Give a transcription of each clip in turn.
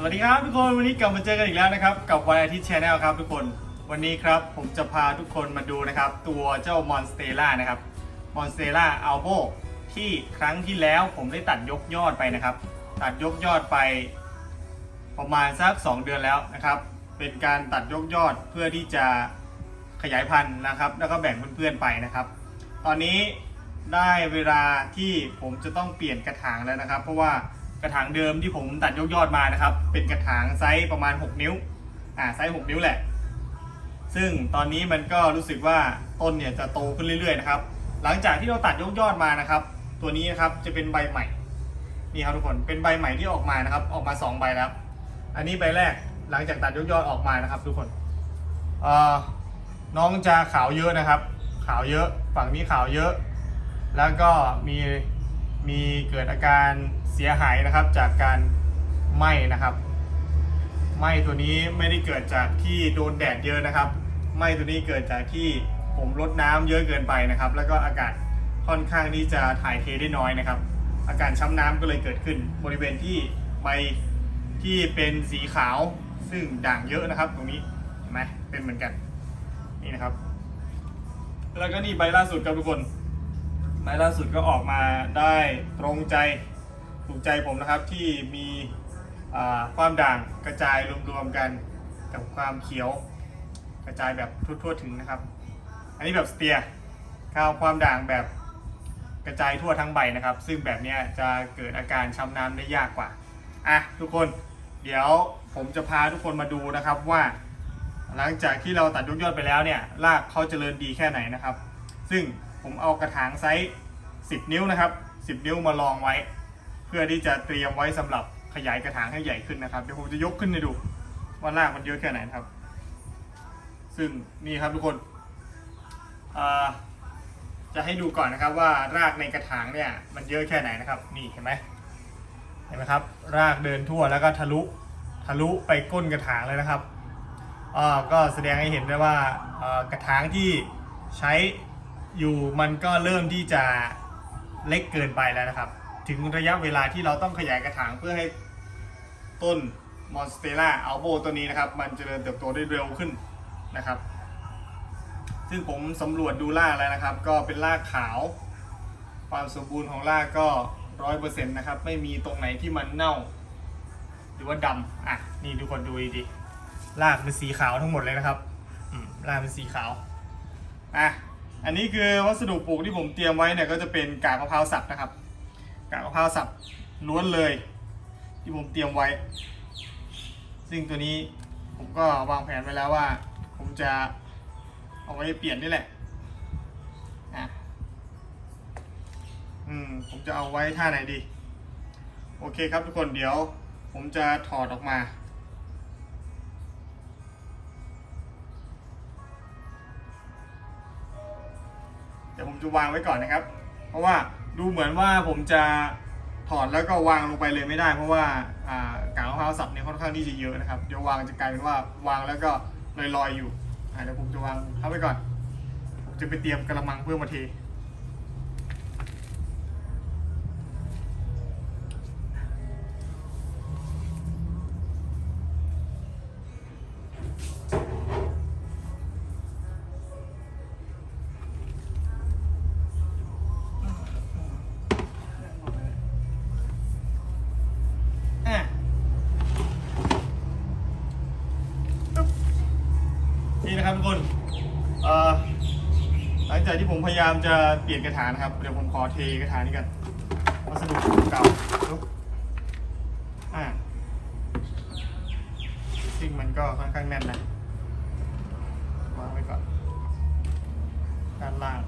สวัสดีครับทุกคนวันนี้กลับมาเจอกันอีกแล้วนะครับ กับวันอาทิตย์ชาแนลครับทุกคนวันนี้ครับผมจะพาทุกคนมาดูนะครับตัวเจ้ามอนสเตล่านะครับมอนสเตล่าอัลโบที่ครั้งที่แล้วผมได้ตัดยกยอดไปนะครับ ตัดยกยอดไป ประมาณสัก2 เดือนแล้วนะครับ เป็นการตัดยกยอดเพื่อที่จะขยายพันธุ์นะครับ แล้วก็แบ่งเพื่อนๆไปนะครับ ตอนนี้ได้เวลาที่ผมจะต้องเปลี่ยนกระถางแล้วนะครับ เพราะว่า กระถางเดิมที่ผมตัดยกยอดมานะครับ เป็นกระถางไซส์ประมาณ 6 นิ้ว อ่าไซส์ 6 นิ้วแหละ ซึ่งตอนนี้มันก็รู้สึกว่าต้นเนี่ยจะโตขึ้นเรื่อยๆนะครับ หลังจากที่เราตัดยกยอดมานะครับ ตัวนี้นะครับจะเป็นใบใหม่ นี่ครับทุกคน เป็นใบใหม่ที่ออกมานะครับ ออกมา 2 ใบแล้ว อันนี้ใบแรก หลังจากตัดยกยอดออกมานะครับ ทุกคนเอ่อน้องจะขาวเยอะนะครับ ขาวเยอะ ฝั่งนี้ขาวเยอะ แล้วก็มี มีเกิดอาการเสียหายนะครับจากการไหม้นะครับไหม้ตัวนี้ไม่ได้เกิดจากที่โดนแดดเยอะนะครับไหม้ตัวนี้เกิดจากที่ผมรดน้ำเยอะเกินไปนะครับ แล้วก็อากาศค่อนข้างที่จะถ่ายเทได้น้อยนะครับ อาการช้ำน้ำก็เลยเกิดขึ้น บริเวณที่ใบที่เป็นสีขาวซึ่งด่างเยอะนะครับ ตรงนี้เห็นไหมเป็นเหมือนกันนี่นะครับ แล้วก็นี่ใบล่าสุดครับทุกคน ใบล่าสุดก็ออกมาได้ตรงใจถูกใจผมนะครับที่มีความด่างกระจายรวมๆกันกับความเขียวกระจายแบบทั่วๆถึงนะครับ อันนี้แบบสเตียร์ข้าวความด่างแบบกระจายทั่วทั้งใบนะครับ ซึ่งแบบนี้จะเกิดอาการช้ำน้ำได้ยากกว่าอะทุกคนเดี๋ยวผมจะพาทุกคนมาดูนะครับว่า หลังจากที่เราตัดยกยอดไปแล้วเนี่ยรากเขาเจริญดีแค่ไหนนะครับ ซึ่ง ผมเอากระถางไซส์ 10 นิ้วนะครับ 10 นิ้วมาลองไว้ เพื่อที่จะเตรียมไว้สำหรับขยายกระถางให้ใหญ่ขึ้นนะครับ เดี๋ยวผมจะยกขึ้นให้ดูว่ารากมันเยอะแค่ไหนครับ ซึ่งนี่ครับทุกคนจะให้ดูก่อนนะครับว่ารากในกระถางเนี่ยมันเยอะแค่ไหนนะครับ นี่เห็นไหมเห็นไหมครับ รากเดินทั่วแล้วก็ทะลุทะลุไปก้นกระถางเลยนะครับก็แสดงให้เห็นได้ว่ากระถางที่ใช้ อยู่มันก็เริ่มที่จะเล็กเกินไปแล้วนะครับ ถึงระยะเวลาที่เราต้องขยายกระถางเพื่อให้ต้นมอนสเตล่าอัลโบตัวนี้นะครับ มันเจริญเติบโตได้เร็วขึ้นนะครับ ซึ่งผมสำรวจดูรากแล้วนะครับ ก็เป็นรากขาว ความสมบูรณ์ของรากก็ร้อยเปอร์เซ็นต์นะครับ ไม่มีตรงไหนที่มันเน่า หรือว่าดำอะนี่ทุกคนดูดีๆรากเป็นสีขาวทั้งหมดเลยนะครับอืมรากเป็นสีขาวอะ อันนี้คือวัสดุปลูกที่ผมเตรียมไว้เนี่ยก็จะเป็นกากมะพร้าวสับนะครับ กากมะพร้าวสับล้วนเลย ที่ผมเตรียมไว้ ซึ่งตัวนี้ผมก็วางแผนไว้แล้วว่า ผมจะเอาไว้เปลี่ยนนี่แหละอะอืมผมจะเอาไว้ท่าไหนดี โอเคครับทุกคนเดี๋ยว ผมจะถอดออกมา ผมจะวางไว้ก่อนนะครับ เพราะว่าดูเหมือนว่าผมจะถอดแล้วก็วางลงไปเลยไม่ได้ เพราะว่าอ่ากางมะพร้าวสับเนี่ยค่อนข้างที่จะเยอะนะครับเดี๋ยววางจะกลายเป็นว่าวางแล้วก็ลอยๆอยู่เดี๋ยวผมจะวางเข้าไปก่อนผมจะไปเตรียมกระมังเพื่อมาเท ผมพยายามจะเปลี่ยนกระถางนะครับ เดี๋ยวผมขอเทกระถางนี้กันวัสดุเก่าอ่าซึ่งมันก็ค่อนข้างแน่นนะวางไว้ก่อนด้านล่าง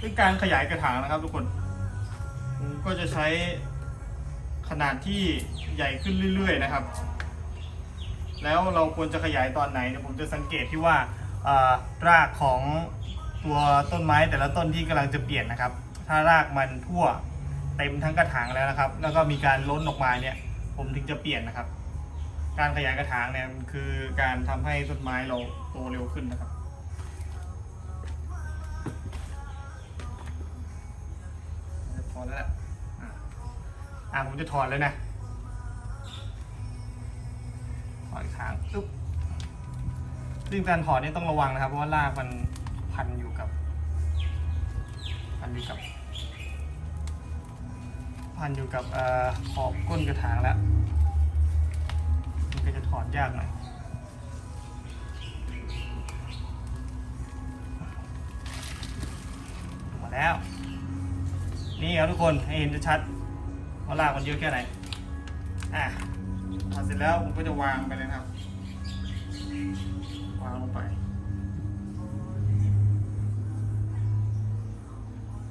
ด้วยการขยายกระถางนะครับทุกคน ผมก็จะใช้ ขนาดที่ใหญ่ขึ้นเรื่อยๆนะครับ แล้วเราควรจะขยายตอนไหนเนี่ยผมจะสังเกตที่ว่ารากของตัวต้นไม้แต่ละต้นที่กำลังจะเปลี่ยนนะครับ ถ้ารากมันทั่วเต็มทั้งกระถางแล้วนะครับ แล้วก็มีการล้นออกมาเนี่ย ผมถึงจะเปลี่ยนนะครับ การขยายกระถางเนี่ยคือการทำให้ต้นไม้เราโตเร็วขึ้นนะครับพอแล้ว อะผมจะถอนเลยนะถอนค้างปึ๊บซึ่งการถอนนี่ต้องระวังนะครับ เพราะว่ารากมันพันอยู่กับ พันอยู่กับ พันอยู่กับอขอบก้นกระถางแล้ว มันก็จะถอนยากหน่อยมาแล้ว นี่ครับทุกคนให้เห็นชัด ว่ารากมันเยอะแค่ไหน อะพอเสร็จแล้วผมก็จะวางไปเลยครับ วางลงไป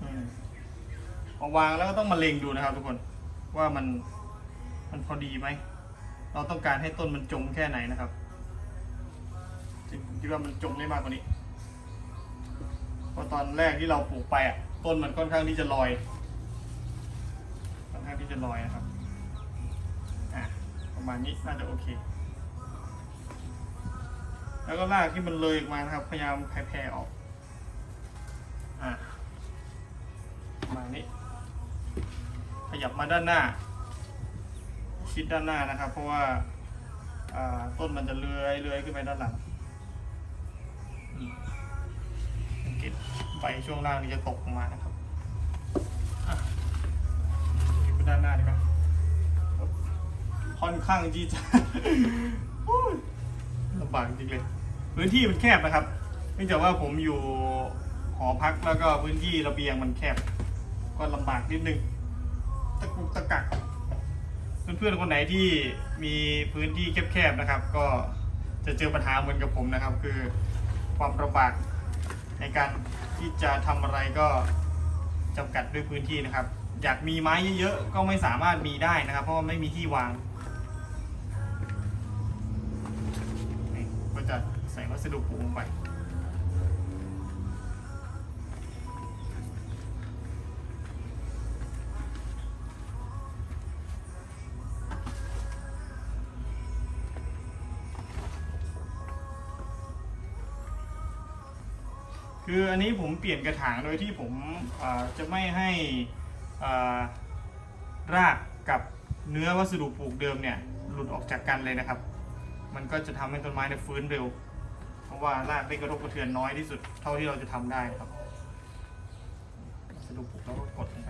อืมพอวางแล้วก็ต้องมาเล็งดูนะครับทุกคนว่ามันมันพอดีไหม เราต้องการให้ต้นมันจมแค่ไหนนะครับจริงผมคิดว่ามันจมได้มากกว่านี้ เพราะตอนแรกที่เราปลูกไปอะ ต้นมันค่อนข้างที่จะลอย ค่อนข้างที่จะลอยนะครับอะประมาณนี้น่าจะโอเค แล้วก็รากที่มันเลยออกมานะครับ พยายามแผ่ออกอะประมาณนี้ ขยับมาด้านหน้า ชิดด้านหน้านะครับ เพราะว่าอ่าต้นมันจะเลื้อยเลื้อยขึ้นไปด้านหลังสังเกตใบช่วงล่างนี้จะตกลงมานะครับ ด้านหน้าดีกว่าค่อนข้างที่จะลำบากจริงเลย พื้นที่มันแคบนะครับเนื่องจากว่าผมอยู่หอพักแล้วก็พื้นที่ระเบียงมันแคบ ก็ลำบากนิดนึงตะกุกตะกักเพื่อนๆคนไหนที่มีพื้นที่แคบๆนะครับ ก็จะเจอปัญหาเหมือนกับผมนะครับ คือความลำบากในการที่จะทำอะไรก็จำกัดด้วยพื้นที่นะครับ อยากมีไม้เยอะๆก็ไม่สามารถมีได้นะครับ เพราะว่าไม่มีที่วางนี่ก็จะใส่วัสดุปูลงไปคืออันนี้ผมเปลี่ยนกระถางโดยที่ผมจะไม่ให้ รากกับเนื้อวัสดุปลูกเดิมเนี่ยหลุดออกจากกันเลยนะครับ มันก็จะทำให้ต้นไม้เนี่ยฟื้นเร็ว เพราะว่ารากได้กระทบกระเทือนน้อยที่สุดเท่าที่เราจะทำได้ครับวัสดุปลูกเราก็กดลงไป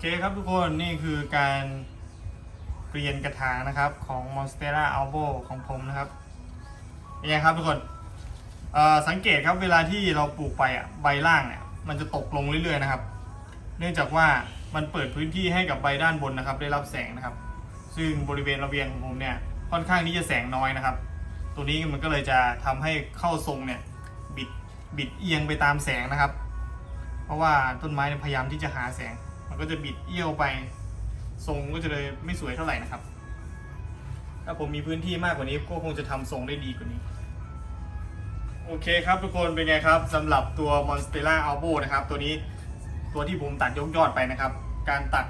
เคครับทุกคนนี่คือการเปลี่ยนกระถางนะครับของ Monstera Albo ของผมนะครับเป็นไงครับทุกคนสังเกตครับเวลาที่เราปลูกไปอะใบล่างเนี่ยมันจะตกลงเรื่อยๆนะครับ เนื่องจากว่ามันเปิดพื้นที่ให้กับใบด้านบนนะครับ ได้รับแสงนะครับ ซึ่งบริเวณระเบียงของผมเนี่ยค่อนข้างที่จะแสงน้อยนะครับ ตัวนี้มันก็เลยจะทำให้เข้าทรงเนี่ยบิดบิดเอียงไปตามแสงนะครับ เพราะว่าต้นไม้พยายามที่จะหาแสง มันก็จะบิดเอี้ยวไป ทรงก็จะเลยไม่สวยเท่าไหร่นะครับ ถ้าผมมีพื้นที่มากกว่านี้ก็คงจะทำทรงได้ดีกว่านี้ โอเคครับทุกคนเป็นไงครับสำหรับตัว Monstera Albo นะครับ ตัวนี้ตัวที่ผมตัดยกยอดไปนะครับ การตัด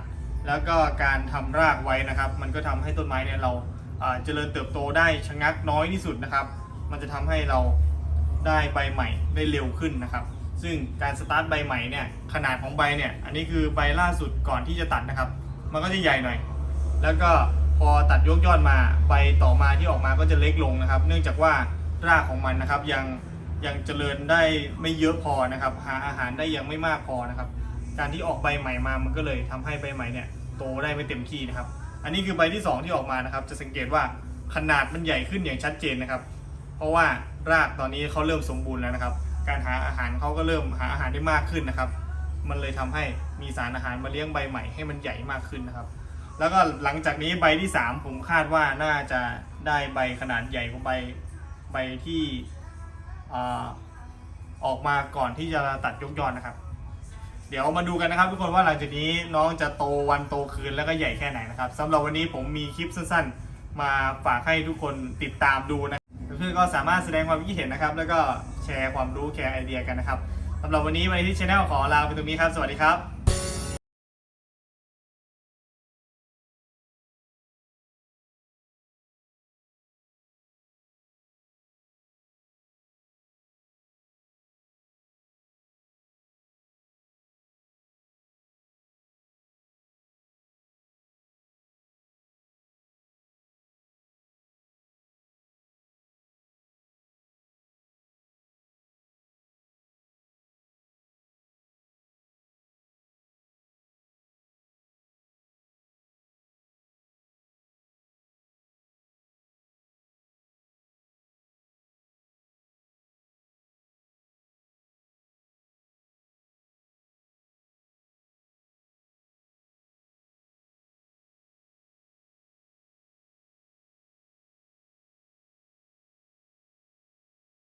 แล้วก็การทำรากไว้นะครับ มันก็ทำให้ต้นไม้เนี่ยเราอ่าเจริญเติบโตได้ชะงักน้อยที่สุดนะครับ มันจะทำให้เราได้ใบใหม่ได้เร็วขึ้นนะครับ ซึ่งการสตาร์ทใบใหม่เนี่ยขนาดของใบเนี่ยอันนี้คือใบล่าสุดก่อนที่จะตัดนะครับ มันก็จะใหญ่หน่อย แล้วก็พอตัดยกยอดมาใบต่อมาที่ออกมาก็จะเล็กลงนะครับ เนื่องจากว่ารากของมันนะครับยังยังเจริญได้ไม่เยอะพอนะครับ หาอาหารได้ยังไม่มากพอนะครับ การที่ออกใบใหม่มามันก็เลยทำให้ใบใหม่เนี่ยโตได้ไม่เต็มที่นะครับ อันนี้คือใบที่ 2 ที่ออกมานะครับ จะสังเกตว่าขนาดมันใหญ่ขึ้นอย่างชัดเจนนะครับ เพราะว่ารากตอนนี้เขาเริ่มสมบูรณ์แล้วนะครับ การหาอาหารเขาก็เริ่มหาอาหารได้มากขึ้นนะครับ มันเลยทำให้มีสารอาหารมาเลี้ยงใบใหม่ให้มันใหญ่มากขึ้นนะครับ แล้วก็หลังจากนี้ใบที่ 3 ผมคาดว่าน่าจะได้ใบขนาดใหญ่กว่าใบใบที่ออกมาก่อนที่จะตัดยกยอดนะครับ เดี๋ยวมาดูกันนะครับ ทุกคนว่าหลังจากนี้น้องจะโตวันโตคืนแล้วก็ใหญ่แค่ไหนนะครับสำหรับวันนี้ผมมีคลิปสั้นๆ มาฝากให้ทุกคนติดตามดูนะเพื่อนก็สามารถแสดงความคิดเห็นนะครับ แล้วก็ แชร์ความรู้แชร์ไอเดียกันนะครับสำหรับวันนี้วันที่ช anel ขอลาไปตรงนี้ครับ สวัสดีครับ